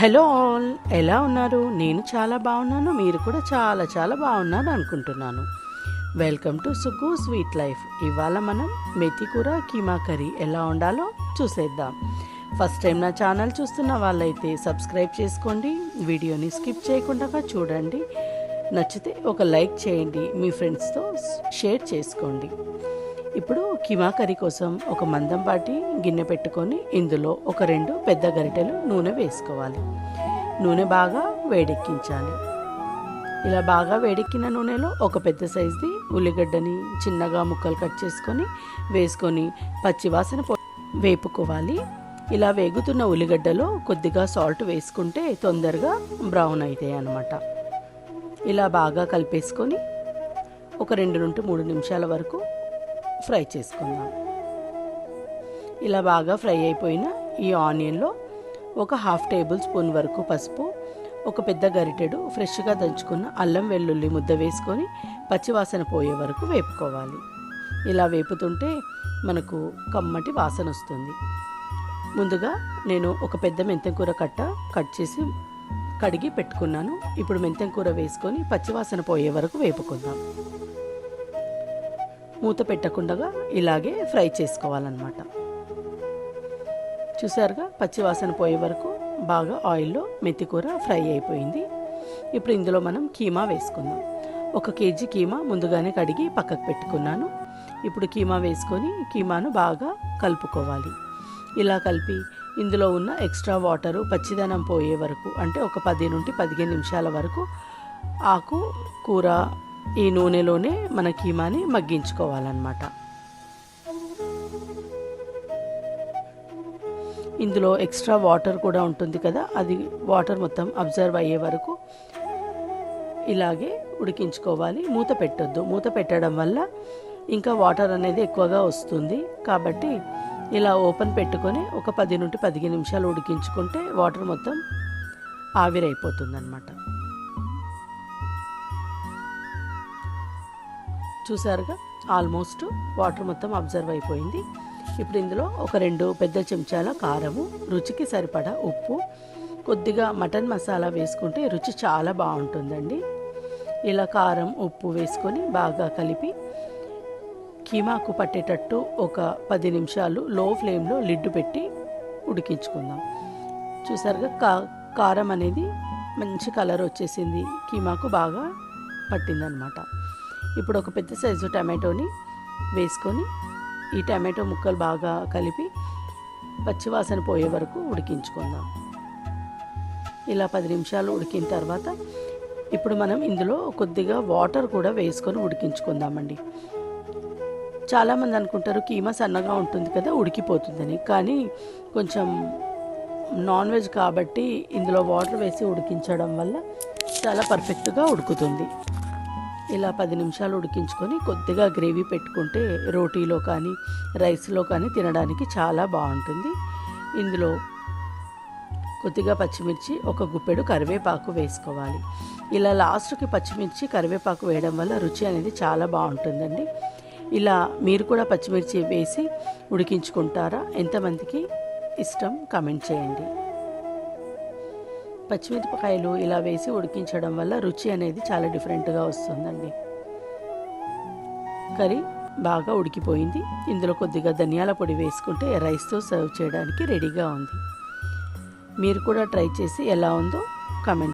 Hello all ఎలా ఉన్నారు? నేను చాలా బాగున్నాను మీరు కూడా చాలా చాలా బాగున్నారు అనుకుంటున్నాను. Welcome to Suggu sweet life. ఇవాళ మనం మెతి కూర కీమా కర్రీ ఎలా ఉండాలో చూసేద్దాం. ఫస్ట్ టైం నా ఛానల్ చూస్తున్న వాళ్ళైతే సబ్స్క్రైబ్ చేసుకోండి వీడియోని స్కిప్ చేయకుండా చూడండి. నచ్చితే ఒక లైక్ చేయండి మీ ఫ్రెండ్స్తో షేర్ చేసుకోండి. ఇప్పుడు కిమా కర్రీ కోసం ఒక మందంపాటి గిన్నె పెట్టుకొని ఇందులో ఒక రెండు పెద్ద గరిటెలు నూనె వేసుకోవాలి. నూనె బాగా వేడెక్కించాలి. ఇలా బాగా వేడెక్కిన నూనెలో ఒక పెద్ద సైజుది ఉల్లిగడ్డని చిన్నగా ముక్కలు కట్ చేసుకొని వేసుకొని పచ్చివాసన పో వేపుకోవాలి. ఇలా వేగుతున్న ఉల్లిగడ్డలో కొద్దిగా సాల్ట్ వేసుకుంటే తొందరగా బ్రౌన్ అవుతాయి అన్నమాట. ఇలా బాగా కలిపేసుకొని ఒక రెండు నుండి మూడు నిమిషాల వరకు ఫ్రై చేసుకుందాం. ఇలా బాగా ఫ్రై అయిపోయిన ఈ ఆనియన్లో ఒక హాఫ్ టేబుల్ స్పూన్ వరకు పసుపు ఒక పెద్ద గరిటెడు ఫ్రెష్గా దంచుకున్న అల్లం వెల్లుల్లి ముద్ద వేసుకొని పచ్చివాసన పోయే వరకు వేపుకోవాలి. ఇలా వేపుతుంటే మనకు కమ్మటి వాసన వస్తుంది. ముందుగా నేను ఒక పెద్ద మెంతం కూర కట్ట కట్ చేసి కడిగి పెట్టుకున్నాను. ఇప్పుడు మెంతం కూర వేసుకొని పచ్చివాసన పోయే వరకు వేపుకుందాం. మూత పెట్టకుండా ఇలాగే ఫ్రై చేసుకోవాలన్నమాట. చూసారుగా? పచ్చివాసన పోయే వరకు బాగా ఆయిల్లో మెత్తికూర ఫ్రై అయిపోయింది. ఇప్పుడు ఇందులో మనం కీమా వేసుకుందాం. ఒక కేజీ కీమా ముందుగానే కడిగి పక్కకు పెట్టుకున్నాను. ఇప్పుడు కీమా వేసుకొని కీమాను బాగా కలుపుకోవాలి. ఇలా కలిపి ఇందులో ఉన్న ఎక్స్ట్రా వాటరు పచ్చిదనం పోయే వరకు అంటే ఒక పది నుండి పదిహేను నిమిషాల వరకు ఆకు కూర ఈ నూనెలోనే మన కీమాని మగ్గించుకోవాలన్నమాట. ఇందులో ఎక్స్ట్రా వాటర్ కూడా ఉంటుంది కదా అది వాటర్ మొత్తం అబ్జర్వ్ అయ్యే వరకు ఇలాగే ఉడికించుకోవాలి. మూత పెట్టొద్దు. మూత పెట్టడం వల్ల ఇంకా వాటర్ అనేది ఎక్కువగా వస్తుంది. కాబట్టి ఇలా ఓపెన్ పెట్టుకొని ఒక పది నుండి పదిహేను నిమిషాలు ఉడికించుకుంటే వాటర్ మొత్తం ఆవిరైపోతుంది చూసారుగా ఆల్మోస్ట్ వాటర్ మొత్తం అబ్జర్వ్ అయిపోయింది. ఇప్పుడు ఇందులో ఒక రెండు పెద్ద చెంచాల కారము రుచికి సరిపడా ఉప్పు కొద్దిగా మటన్ మసాలా వేసుకుంటే రుచి చాలా బాగుంటుందండి. ఇలా కారం ఉప్పు వేసుకొని బాగా కలిపి కీమాకు పట్టేటట్టు ఒక పది నిమిషాలు లో ఫ్లేమ్లో లిడ్డు పెట్టి ఉడికించుకుందాం. చూసారుగా కా కారం అనేది మంచి కలర్ వచ్చేసింది. కీమాకు బాగా పట్టిందనమాట. ఇప్పుడు ఒక పెద్ద సైజు టమాటోని వేసుకొని ఈ టమాటో ముక్కలు బాగా కలిపి పచ్చివాసన పోయే వరకు ఉడికించుకుందాం. ఇలా పది నిమిషాలు ఉడికిన తర్వాత ఇప్పుడు మనం ఇందులో కొద్దిగా వాటర్ కూడా వేసుకొని ఉడికించుకుందామండి. చాలామంది అనుకుంటారు కీమా సన్నగా ఉంటుంది కదా ఉడికిపోతుందని. కానీ కొంచెం నాన్ వెజ్ కాబట్టి ఇందులో వాటర్ వేసి ఉడికించడం వల్ల చాలా పర్ఫెక్ట్గా ఉడుకుతుంది. ఇలా పది నిమిషాలు ఉడికించుకొని కొద్దిగా గ్రేవీ పెట్టుకుంటే రోటీలో కానీ రైస్లో కానీ తినడానికి చాలా బాగుంటుంది. ఇందులో కొద్దిగా పచ్చిమిర్చి ఒక గుప్పెడు కరివేపాకు వేసుకోవాలి. ఇలా లాస్ట్కి పచ్చిమిర్చి కరివేపాకు వేయడం వల్ల రుచి అనేది చాలా బాగుంటుందండి. ఇలా మీరు కూడా పచ్చిమిర్చి వేసి ఉడికించుకుంటారా? ఎంతమందికి ఇష్టం? కమెంట్ చేయండి. పచ్చిమిరపకాయలు ఇలా వేసి ఉడికించడం వల్ల రుచి అనేది చాలా డిఫరెంట్గా వస్తుందండి. కర్రీ బాగా ఉడికిపోయింది. ఇందులో కొద్దిగా ధనియాల పొడి వేసుకుంటే రైస్తో సర్వ్ చేయడానికి రెడీగా ఉంది. మీరు కూడా ట్రై చేసి ఎలా ఉందో కమెంట్